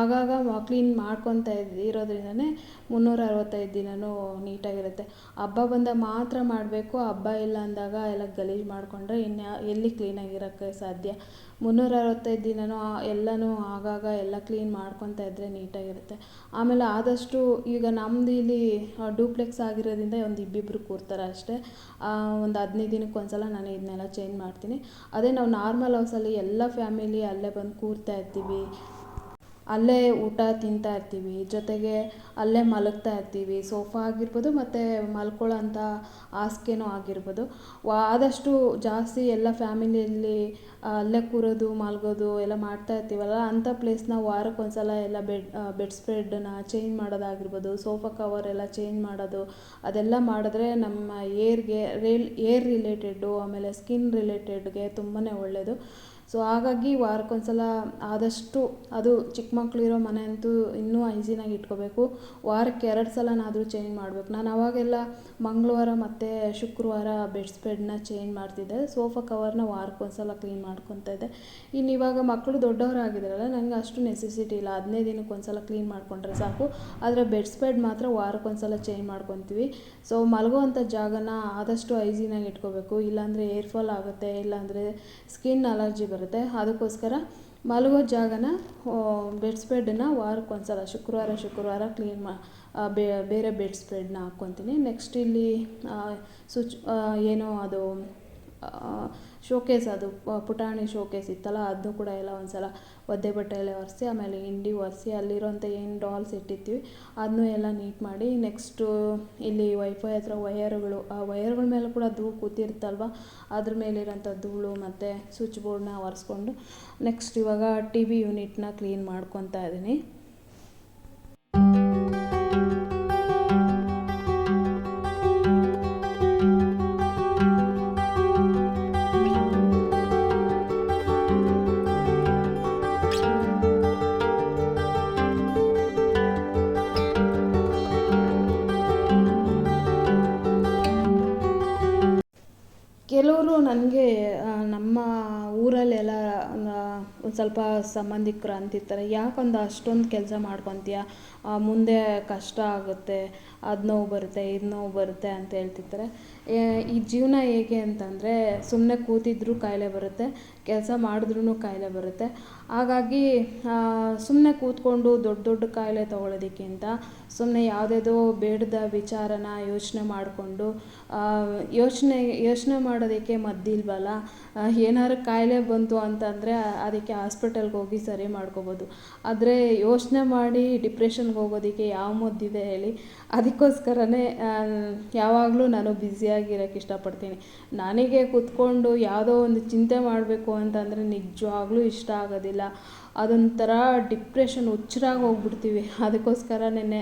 ಆಗಾಗ ಕ್ಲೀನ್ ಮಾಡ್ಕೊತಾ ಇರೋದ್ರಿಂದನೇ ಮುನ್ನೂರ ಅರವತ್ತೈದು ದಿನವೂ ನೀಟಾಗಿರುತ್ತೆ. ಹಬ್ಬ ಬಂದಾಗ ಮಾತ್ರ ಮಾಡಬೇಕು, ಹಬ್ಬ ಇಲ್ಲ ಅಂದಾಗ ಎಲ್ಲ ಗಲೀಜು ಮಾಡಿಕೊಂಡ್ರೆ ಇನ್ನು ಎಲ್ಲಿ ಕ್ಲೀನಾಗಿರೋಕ್ಕೆ ಸಾಧ್ಯ? ಮುನ್ನೂರ ಅರವತ್ತೈದು ದಿನವೂ ಎಲ್ಲನೂ ಆಗಾಗ ಎಲ್ಲ ಕ್ಲೀನ್ ಮಾಡ್ಕೊತಾ ಇದ್ದರೆ ನೀಟಾಗಿರುತ್ತೆ ಆಮೇಲೆ ಆದಷ್ಟು ಈಗ ನಮ್ದು ಇಲ್ಲಿ ಡೂಪ್ಲೆಕ್ಸ್ ಆಗಿರೋದ್ರಿಂದ ಒಂದು ಇಬ್ಬಿಬ್ಬರು ಕೂರ್ತಾರೆ ಅಷ್ಟೇ. ಒಂದು ಹದಿನೈದು ದಿನಕ್ಕೆ ಒಂದು ಸಲ ನಾನು ಇದನ್ನೆಲ್ಲ ಚೇಂಜ್ ಮಾಡ್ತೀನಿ. ಅದೇ ನಾವು ನಾರ್ಮಲ್ ಹೌಸಲ್ಲಿ ಎಲ್ಲ ಫ್ಯಾಮಿಲಿ ಅಲ್ಲೇ ಬಂದು ಕೂರ್ತಾ ಇರ್ತೀವಿ. ಅಲ್ಲೇ ಊಟ ತಿಂತಾ ಇರ್ತೀವಿ, ಜೊತೆಗೆ ಅಲ್ಲೇ ಮಲಗ್ತಾ ಇರ್ತೀವಿ, ಸೋಫಾ ಆಗಿರ್ಬೋದು ಮತ್ತು ಮಲ್ಕೊಳ್ಳೋ ಅಂಥ ಹಾಸ್ಗೆನೂ ಆಗಿರ್ಬೋದು. ಆದಷ್ಟು ಜಾಸ್ತಿ ಎಲ್ಲ ಫ್ಯಾಮಿಲಿಯಲ್ಲಿ ಅಲ್ಲೇ ಕೂರೋದು, ಮಲಗೋದು ಎಲ್ಲ ಮಾಡ್ತಾ ಇರ್ತೀವಲ್ಲ, ಅಂಥ ಪ್ಲೇಸ್ನ ವಾರಕ್ಕೆ ಒಂದು ಸಲ ಎಲ್ಲ ಬೆಡ್ ಬೆಡ್ ಸ್ಪ್ರೆಡ್ನ ಚೇಂಜ್ ಮಾಡೋದಾಗಿರ್ಬೋದು, ಸೋಫಾ ಕವರ್ ಎಲ್ಲ ಚೇಂಜ್ ಮಾಡೋದು, ಅದೆಲ್ಲ ಮಾಡಿದ್ರೆ ನಮ್ಮ ಏರ್ಗೆ, ರೇಲ್, ಏರ್ ರಿಲೇಟೆಡ್ಡು, ಆಮೇಲೆ ಸ್ಕಿನ್ ರಿಲೇಟೆಡ್ಗೆ ತುಂಬಾ ಒಳ್ಳೆಯದು ಸೊ ಹಾಗಾಗಿ ವಾರಕ್ಕೊಂದ್ಸಲ ಆದಷ್ಟು ಅದು ಚಿಕ್ಕ ಮಕ್ಕಳಿರೋ ಮನೆ ಅಂತೂ ಇನ್ನೂ ಹೈಜೀನಾಗಿ ಇಟ್ಕೋಬೇಕು. ವಾರಕ್ಕೆ ಎರಡು ಸಲನಾದರೂ ಚೇಂಜ್ ಮಾಡಬೇಕು. ನಾನು ಅವಾಗೆಲ್ಲ ಮಂಗಳವಾರ ಮತ್ತು ಶುಕ್ರವಾರ ಬೆಡ್ ಸ್ಪೆಡ್ನ ಚೇಂಜ್ ಮಾಡ್ತಿದ್ದೆ. ಸೋಫಾ ಕವರ್ನ ವಾರಕ್ಕೊಂದ್ಸಲ ಕ್ಲೀನ್ ಮಾಡ್ಕೊತಾ ಇದ್ದೆ. ಇನ್ನು ಇವಾಗ ಮಕ್ಕಳು ದೊಡ್ಡವರಾಗಿದ್ದಾರಲ್ಲ ನನಗೆ ಅಷ್ಟು ನೆಸೆಸಿಟಿ ಇಲ್ಲ. ಹದಿನೈದು ದಿನಕ್ಕೆ ಒಂದ್ಸಲ ಕ್ಲೀನ್ ಮಾಡಿಕೊಂಡ್ರೆ ಸಾಕು. ಆದರೆ ಬೆಡ್ ಸ್ಪ್ರೆಡ್ ಮಾತ್ರ ವಾರಕ್ಕೊಂದ್ಸಲ ಚೇಂಜ್ ಮಾಡ್ಕೊತೀವಿ. ಸೊ ಮಲಗುವಂಥ ಜಾಗನ ಆದಷ್ಟು ಹೈಜೀನಾಗಿ ಇಟ್ಕೋಬೇಕು. ಇಲ್ಲಾಂದರೆ ಏರ್ಫಾಲ್ ಆಗುತ್ತೆ. ಇಲ್ಲಾಂದರೆ ಸ್ಕಿನ್ ಅಲರ್ಜಿ ಬರುತ್ತೆ. ಅದಕ್ಕೋಸ್ಕರ ಮಲಗೋ ಜಾಗನ ಬೆಡ್ ವಾರಕ್ಕೆ ವಾರಕ್ಕೊಂದ್ಸಲ ಶುಕ್ರವಾರ ಶುಕ್ರವಾರ ಕ್ಲೀನ್ ಮಾ ಬೇರೆ ಬೆಡ್ ಸ್ಪ್ರೆಡ್ನ ಹಾಕ್ಕೊತೀನಿ. ನೆಕ್ಸ್ಟ್ ಇಲ್ಲಿ ಸ್ವಿಚ್ ಏನು ಅದು ಶೋಕೇಸ್ ಅದು ಪುಟಾಣಿ ಶೋಕೇಸ್ ಇತ್ತಲ್ಲ ಅದನ್ನು ಕೂಡ ಎಲ್ಲ ಒಂದ್ಸಲ ಒದ್ದೆ ಬಟ್ಟೆಯಲ್ಲೇ ಒರೆಸಿ, ಆಮೇಲೆ ಹಿಂಡಿ ಒರೆಸಿ ಅಲ್ಲಿರೋಂಥ ಏನು ಡಾಲ್ಸ್ ಇಟ್ಟಿರ್ತೀವಿ ಅದನ್ನೂ ಎಲ್ಲ ನೀಟ್ ಮಾಡಿ ನೆಕ್ಸ್ಟು ಇಲ್ಲಿ ವೈಫೈ ಹತ್ರ ವಯರ್ಗಳು, ಆ ವಯರ್ಗಳ ಮೇಲೆ ಕೂಡ ಧೂಳು ಕೂತಿರುತ್ತಲ್ವ, ಅದ್ರ ಮೇಲಿರೋಂಥ ಧೂಳು ಮತ್ತು ಸ್ವಿಚ್ ಬೋರ್ಡ್ನ ಒರೆಸ್ಕೊಂಡು, ನೆಕ್ಸ್ಟ್ ಇವಾಗ ಟಿ ವಿ ಯೂನಿಟ್ನ ಕ್ಲೀನ್ ಮಾಡ್ಕೊತಾ ಇದ್ದೀನಿ ಸ್ವಲ್ಪ ಸಂಬಂಧಿಕರು ಅಂತಿರ್ತಾರೆ, ಯಾಕೊಂದು ಅಷ್ಟೊಂದು ಕೆಲಸ ಮಾಡ್ಕೊತೀಯ? ಮುಂದೆ ಕಷ್ಟ ಆಗುತ್ತೆ, ಅದು ನೋವು ಬರುತ್ತೆ, ಇದು ನೋವು ಬರುತ್ತೆ ಅಂತ ಹೇಳ್ತಿರ್ತಾರೆ. ಈ ಜೀವನ ಹೇಗೆ ಅಂತಂದರೆ ಸುಮ್ಮನೆ ಕೂತಿದ್ರೂ ಕಾಯಿಲೆ ಬರುತ್ತೆ ಕೆಲಸ ಮಾಡಿದ್ರೂ ಕಾಯಿಲೆ ಬರುತ್ತೆ. ಹಾಗಾಗಿ ಸುಮ್ಮನೆ ಕೂತ್ಕೊಂಡು ದೊಡ್ಡ ದೊಡ್ಡ ಕಾಯಿಲೆ ತೊಗೊಳೋದಕ್ಕಿಂತ ಸುಮ್ಮನೆ ಯಾವುದೇದೋ ಬೇಡದ ವಿಚಾರನ ಯೋಚನೆ ಮಾಡಿಕೊಂಡು ಯೋಚನೆ ಯೋಚನೆ ಮಾಡೋದಕ್ಕೆ ಮದ್ದಿಲ್ವಲ್ಲ? ಏನಾದ್ರು ಕಾಯಿಲೆ ಬಂತು ಅಂತಂದರೆ ಅದಕ್ಕೆ ಹಾಸ್ಪಿಟಲ್ಗೆ ಹೋಗಿ ಸರಿ ಮಾಡ್ಕೋಬೋದು. ಆದರೆ ಯೋಚನೆ ಮಾಡಿ ಡಿಪ್ರೆಷನ್ಗೆ ಹೋಗೋದಕ್ಕೆ ಯಾವ ಮದ್ದಿದೆ ಹೇಳಿ, ಅದಕ್ಕೋಸ್ಕರನೇ ಯಾವಾಗಲೂ ನಾನು ಬ್ಯುಸಿಯಾಗಿರೋಕ್ಕೆ ಇಷ್ಟಪಡ್ತೀನಿ. ನನಗೆ ಕೂತ್ಕೊಂಡು ಯಾವುದೋ ಒಂದು ಚಿಂತೆ ಮಾಡಬೇಕು ಅಂತಂದರೆ ನಿಜವಾಗ್ಲೂ ಇಷ್ಟ ಆಗೋದಿಲ್ಲ. ಅದೊಂಥರ ಡಿಪ್ರೆಷನ್ ಹುಚ್ಚರಾಗಿ ಹೋಗ್ಬಿಡ್ತೀವಿ. ಅದಕ್ಕೋಸ್ಕರ ನೆನ್ನೆ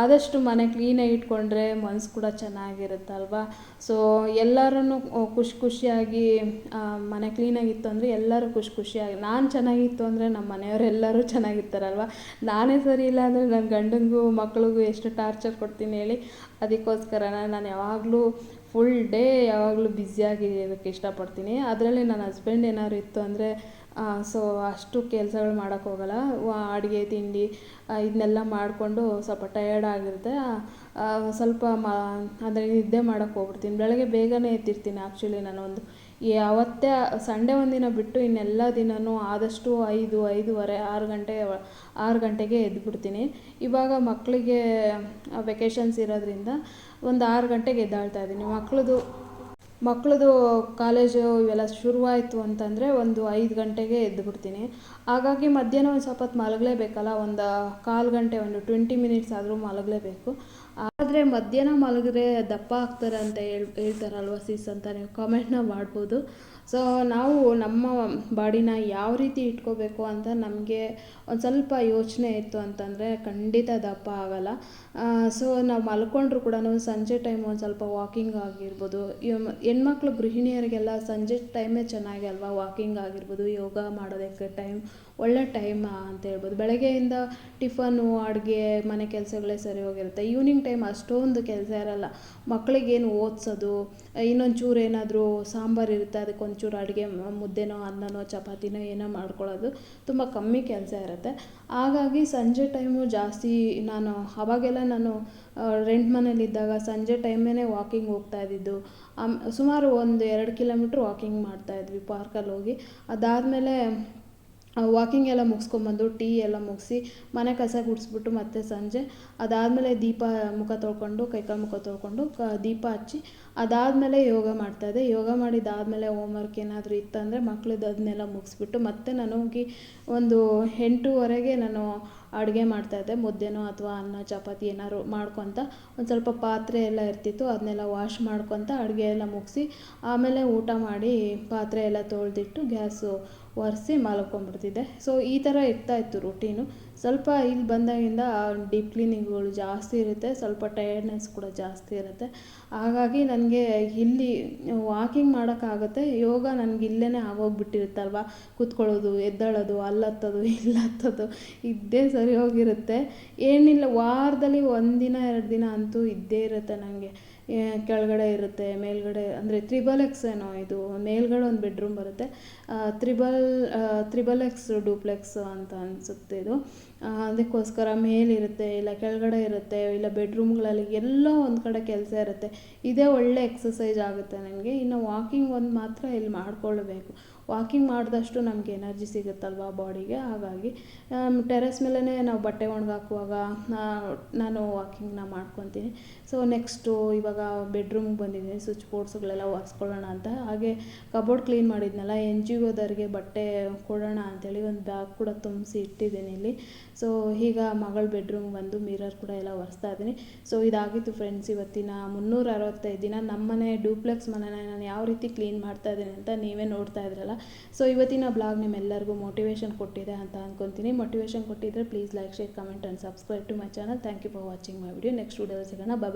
ಆದಷ್ಟು ಮನೆ ಕ್ಲೀನಾಗಿ ಇಟ್ಕೊಂಡ್ರೆ ಮನ್ಸು ಕೂಡ ಚೆನ್ನಾಗಿರುತ್ತಲ್ವಾ? ಸೊ ಎಲ್ಲರೂ ಖುಷಿ ಖುಷಿಯಾಗಿ ಮನೆ ಕ್ಲೀನಾಗಿತ್ತು ಅಂದರೆ ಎಲ್ಲರೂ ಖುಷಿ ಖುಷಿಯಾಗಿ. ನಾನು ಚೆನ್ನಾಗಿತ್ತು ಅಂದರೆ ನಮ್ಮ ಮನೆಯವರೆಲ್ಲರೂ ಚೆನ್ನಾಗಿರ್ತಾರಲ್ವ? ನಾನೇ ಸರಿ ಇಲ್ಲ ಅಂದರೆ ನನ್ನ ಗಂಡನಿಗೂ ಮಕ್ಳಿಗೂ ಎಷ್ಟು ಟಾರ್ಚರ್ ಕೊಡ್ತೀನಿ ಹೇಳಿ. ಅದಕ್ಕೋಸ್ಕರ ನಾನು ಯಾವಾಗಲೂ ಫುಲ್ ಡೇ ಯಾವಾಗಲೂ ಬ್ಯುಸಿಯಾಗಿರೋಕ್ಕೆ ಇಷ್ಟಪಡ್ತೀನಿ. ಅದರಲ್ಲಿ ನನ್ನ ಹಸ್ಬೆಂಡ್ ಏನಾದ್ರು ಇತ್ತು ಅಂದರೆ ಸೊ ಅಷ್ಟು ಕೆಲಸಗಳು ಮಾಡೋಕ್ಕೋಗಲ್ಲ ಅಡುಗೆ, ತಿಂಡಿ ಇದನ್ನೆಲ್ಲ ಮಾಡಿಕೊಂಡು ಸ್ವಲ್ಪ ಟಯರ್ಡ್ ಆಗಿರುತ್ತೆ. ಸ್ವಲ್ಪ ಮ ಅಂದರೆ ನಿದ್ದೆ ಮಾಡೋಕ್ಕೆ ಹೋಗ್ಬಿಡ್ತೀನಿ. ಬೆಳಗ್ಗೆ ಬೇಗನೆ ಎದ್ದಿರ್ತೀನಿ ಆ್ಯಕ್ಚುಲಿ ನಾನು ಒಂದು ಯಾವತ್ತೇ ಸಂಡೇ ಒಂದಿನ ಬಿಟ್ಟು ಇನ್ನೆಲ್ಲ ದಿನವೂ ಆದಷ್ಟು ಐದು, ಐದೂವರೆ, ಆರು ಗಂಟೆ, ಆರು ಗಂಟೆಗೆ ಎದ್ಬಿಡ್ತೀನಿ. ಇವಾಗ ಮಕ್ಕಳಿಗೆ ವೆಕೇಷನ್ಸ್ ಇರೋದ್ರಿಂದ ಒಂದು ಆರು ಗಂಟೆಗೆ ಎದ್ದಾಳ್ತಾ ಇದ್ದೀನಿ. ಮಕ್ಕಳದು ಮಕ್ಳದು ಕಾಲೇಜು ಇವೆಲ್ಲ ಶುರುವಾಯಿತು ಅಂತಂದರೆ ಒಂದು ಐದು ಗಂಟೆಗೆ ಎದ್ದು ಬಿಡ್ತೀನಿ ಹಾಗಾಗಿ ಮಧ್ಯಾಹ್ನ ಒಂದು ಸ್ವಲ್ಪ ಮಲಗಲೇಬೇಕಲ್ಲ, ಒಂದು ಕಾಲು ಗಂಟೆ, ಒಂದು ಟ್ವೆಂಟಿ ಮಿನಿಟ್ಸ್ ಆದರೂ ಮಲಗಲೇಬೇಕು. ಆದರೆ ಮಧ್ಯಾಹ್ನ ಮಲಗಿದ್ರೆ ದಪ್ಪ ಆಗ್ತಾರೆ ಅಂತ ಹೇಳ್, ಹೇಳ್ತಾರಲ್ವ ಸಿಸ್ ಅಂತ ನೀವು ಕಾಮೆಂಟ್ನ ಮಾಡ್ಬೋದು. ಸೊ ನಾವು ನಮ್ಮ ಬಾಡಿನ ಯಾವ ರೀತಿ ಇಟ್ಕೋಬೇಕು ಅಂತ ನಮಗೆ ಒಂದು ಸ್ವಲ್ಪ ಯೋಚನೆ ಇತ್ತು ಅಂತಂದರೆ ಖಂಡಿತ ದಪ್ಪ ಆಗಲ್ಲ. ಸೊ ನಾವು ಮಲ್ಕೊಂಡ್ರು ಕೂಡ ಸಂಜೆ ಟೈಮ್ ಒಂದು ಸ್ವಲ್ಪ ವಾಕಿಂಗ್ ಆಗಿರ್ಬೋದು. ಹೆಣ್ಮಕ್ಳು ಗೃಹಿಣಿಯರಿಗೆಲ್ಲ ಸಂಜೆ ಟೈಮೇ ಚೆನ್ನಾಗಿ ಅಲ್ವಾ ವಾಕಿಂಗ್ ಆಗಿರ್ಬೋದು, ಯೋಗ ಮಾಡೋದಕ್ಕೆ ಟೈಮ್ ಒಳ್ಳೆ ಟೈಮ್ ಅಂತ ಹೇಳ್ಬೋದು. ಬೆಳಗ್ಗೆಯಿಂದ ಟಿಫನು ಅಡುಗೆ, ಮನೆ ಕೆಲಸಗಳೇ ಸರಿ ಹೋಗಿರುತ್ತೆ. ಈವ್ನಿಂಗ್ ಟೈಮ್ ಅಷ್ಟೊಂದು ಕೆಲಸ ಇರಲ್ಲ. ಮಕ್ಕಳಿಗೇನು ಓದಿಸೋದು ಇನ್ನೊಂದು ಚೂರು ಏನಾದರೂ ಸಾಂಬಾರು ಇರುತ್ತೆ ಅದಕ್ಕೆ ಒಂಚೂರು ಅಡುಗೆ, ಮುದ್ದೆನೋ, ಅನ್ನನೋ, ಚಪಾತಿನೋ ಏನೋ ಮಾಡ್ಕೊಳ್ಳೋದು ತುಂಬ ಕಮ್ಮಿ ಕೆಲಸ ಇರುತ್ತೆ. ಹಾಗಾಗಿ ಸಂಜೆ ಟೈಮು ಜಾಸ್ತಿ ನಾನು, ಅವಾಗೆಲ್ಲ ನಾನು ರೆಂಟ್ ಮನೇಲಿದ್ದಾಗ ಸಂಜೆ ಟೈಮೇ ವಾಕಿಂಗ್ ಹೋಗ್ತಾ ಇದ್ದಿದ್ದು. ಸುಮಾರು ಒಂದು ಎರಡು ಕಿಲೋಮೀಟ್ರ್ ವಾಕಿಂಗ್ ಮಾಡ್ತಾಯಿದ್ವಿ ಪಾರ್ಕಲ್ಲಿ ಹೋಗಿ. ಅದಾದಮೇಲೆ ವಾಕಿಂಗ್ ಎಲ್ಲ ಮುಗಿಸ್ಕೊಂಬಂದು ಟೀ ಎಲ್ಲ ಮುಗಿಸಿ, ಮನೆ ಕಸ ಗುಡಿಸ್ಬಿಟ್ಟು ಮತ್ತೆ ಸಂಜೆ, ಅದಾದಮೇಲೆ ದೀಪ ಮುಖ ತೊಳ್ಕೊಂಡು, ಕೈಕಾಲು ಮುಖ ತೊಳ್ಕೊಂಡು, ಕ, ದೀಪ ಹಚ್ಚಿ, ಅದಾದಮೇಲೆ ಯೋಗ ಮಾಡ್ತಾಯಿದ್ದೆ ಯೋಗ ಮಾಡಿದ್ದಾದಮೇಲೆ ಹೋಮ್ವರ್ಕ್ ಏನಾದರೂ ಇತ್ತಂದರೆ ಮಕ್ಳದ್ದು ಅದನ್ನೆಲ್ಲ ಮುಗಿಸ್ಬಿಟ್ಟು ಮತ್ತೆ ನಾನು ಹೋಗಿ ಒಂದು ಎಂಟೂವರೆಗೆ ನಾನು ಅಡುಗೆ ಮಾಡ್ತಾಯಿದ್ದೆ ಮುದ್ದೆನೋ ಅಥವಾ ಅನ್ನ, ಚಪಾತಿ ಏನಾದ್ರು ಮಾಡ್ಕೊತ, ಒಂದು ಸ್ವಲ್ಪ ಪಾತ್ರೆ ಎಲ್ಲ ಇರ್ತಿತ್ತು, ಅದನ್ನೆಲ್ಲ ವಾಶ್ ಮಾಡ್ಕೊತ ಅಡುಗೆ ಎಲ್ಲ ಮುಗಿಸಿ, ಆಮೇಲೆ ಊಟ ಮಾಡಿ ಪಾತ್ರೆ ಎಲ್ಲ ತೊಳೆದಿಟ್ಟು ಗ್ಯಾಸು ಒರೆಸಿ ಮಲ್ಕೊಂಡ್ಬಿಡ್ತಿದ್ದೆ ಸೊ ಈ ಥರ ಇರ್ತಾಯಿತ್ತು ರುಟೀನು ಸ್ವಲ್ಪ ಇಲ್ಲಿ ಬಂದಾಗಿಂದ ಡೀಪ್ ಕ್ಲೀನಿಂಗ್ಗಳು ಜಾಸ್ತಿ ಇರುತ್ತೆ. ಸ್ವಲ್ಪ ಟಯರ್ಡ್ನೆಸ್ ಕೂಡ ಜಾಸ್ತಿ ಇರುತ್ತೆ. ಹಾಗಾಗಿ ನನಗೆ ಇಲ್ಲಿ ವಾಕಿಂಗ್ ಮಾಡೋಕ್ಕಾಗುತ್ತೆ. ಯೋಗ ನನಗೆ ಇಲ್ಲೇ ಆಗೋಗ್ಬಿಟ್ಟಿರುತ್ತಲ್ವ? ಕೂತ್ಕೊಳ್ಳೋದು, ಎದ್ದಳೋದು, ಅಲ್ಲತ್ತೋದು, ಇಲ್ಲತ್ತೋದು ಇದ್ದೇ ಸರಿ ಹೋಗಿರುತ್ತೆ ಏನಿಲ್ಲ, ವಾರದಲ್ಲಿ ಒಂದಿನ, ಎರಡು ದಿನ ಅಂತೂ ಇದ್ದೇ ಇರುತ್ತೆ ನನಗೆ ಕೆಳಗಡೆ ಇರುತ್ತೆ, ಮೇಲ್ಗಡೆ, ಅಂದರೆ ತ್ರಿಬಲ್ ಎಕ್ಸ್ ಏನೋ ಇದು, ಮೇಲ್ಗಡೆ ಒಂದು ಬೆಡ್ರೂಮ್ ಬರುತ್ತೆ. ತ್ರಿಬಲ್ ತ್ರಿಬಲ್ ಎಕ್ಸ್ ಡೂಪ್ಲೆಕ್ಸ್ ಅಂತ ಅನಿಸುತ್ತೆ ಇದು. ಅದಕ್ಕೋಸ್ಕರ ಮೇಲಿರುತ್ತೆ, ಇಲ್ಲ ಕೆಳಗಡೆ ಇರುತ್ತೆ, ಇಲ್ಲ ಬೆಡ್ರೂಮ್ಗಳಲ್ಲಿ ಎಲ್ಲೋ ಒಂದು ಕಡೆ ಕೆಲಸ ಇರುತ್ತೆ. ಇದೇ ಒಳ್ಳೆ ಎಕ್ಸಸೈಸ್ ಆಗುತ್ತೆ ನನಗೆ. ಇನ್ನು ವಾಕಿಂಗ್ ಒಂದು ಮಾತ್ರ ಇಲ್ಲಿ ಮಾಡ್ಕೊಳ್ಬೇಕು. ವಾಕಿಂಗ್ ಮಾಡಿದಷ್ಟು ನಮಗೆ ಎನರ್ಜಿ ಸಿಗುತ್ತಲ್ವಾ ಬಾಡಿಗೆ? ಹಾಗಾಗಿ ಟೆರೆಸ್ ಮೇಲೇ ನಾವು ಬಟ್ಟೆ ಒಣಗಾಕುವಾಗ ನಾನು ವಾಕಿಂಗ್ನ ಮಾಡ್ಕೊತೀನಿ. ಸೊ, ನೆಕ್ಸ್ಟು ಇವಾಗ ಬೆಡ್ರೂಮ್ಗೆ ಬಂದಿದ್ದೀನಿ. ಸ್ವಿಚ್ ಬೋರ್ಡ್ಸ್ಗಳೆಲ್ಲ ಒರೆಸ್ಕೊಳ್ಳೋಣ ಅಂತ. ಹಾಗೆ ಕಬೋರ್ಡ್ ಕ್ಲೀನ್ ಮಾಡಿದ್ನಲ್ಲ, ಎನ್ ಜಿ ಒದವ್ರಿಗೆ ಬಟ್ಟೆ ಕೊಡೋಣ ಅಂತೇಳಿ ಒಂದು ಬ್ಯಾಗ್ ಕೂಡ ತುಂಬಿಸಿ ಇಟ್ಟಿದ್ದೀನಿ ಇಲ್ಲಿ. ಸೊ, ಈಗ ಮಗಳ ಬೆಡ್ರೂಮ್ ಬಂದು ಮಿರರ್ ಕೂಡ ಎಲ್ಲ ಒರೆಸ್ತಾ ಇದ್ದೀನಿ. ಸೊ, ಇದಾಗಿತ್ತು ಫ್ರೆಂಡ್ಸ್, ಇವತ್ತಿನ ಮುನ್ನೂರ ಅರವತ್ತೈದು ದಿನ ನಮ್ಮನೆ ಡೂಪ್ಲೆಕ್ಸ್ ಮನೆನ ನಾನು ಯಾವ ರೀತಿ ಕ್ಲೀನ್ ಮಾಡ್ತಾ ಇದ್ದೀನಿ ಅಂತ ನೀವೇ ನೋಡ್ತಾ ಇದ್ರಲ್ಲ. ಸೊ ಇವತ್ತಿನ ಬ್ಲಾಗ್ ನಿಮ್ಮೆಲ್ಲರಿಗೂ ಮೋಟಿವೇಶನ್ ಕೊಟ್ಟಿದೆ ಅಂತ ಅಂದ್ಕೊತೀನಿ ಮೋಟಿವೇಶನ್ ಕೊಟ್ಟಿದ್ರೆ please like share comment and subscribe to my channel thank you for watching my video next video ಸಿಗೋಣ. ಬಾಯ್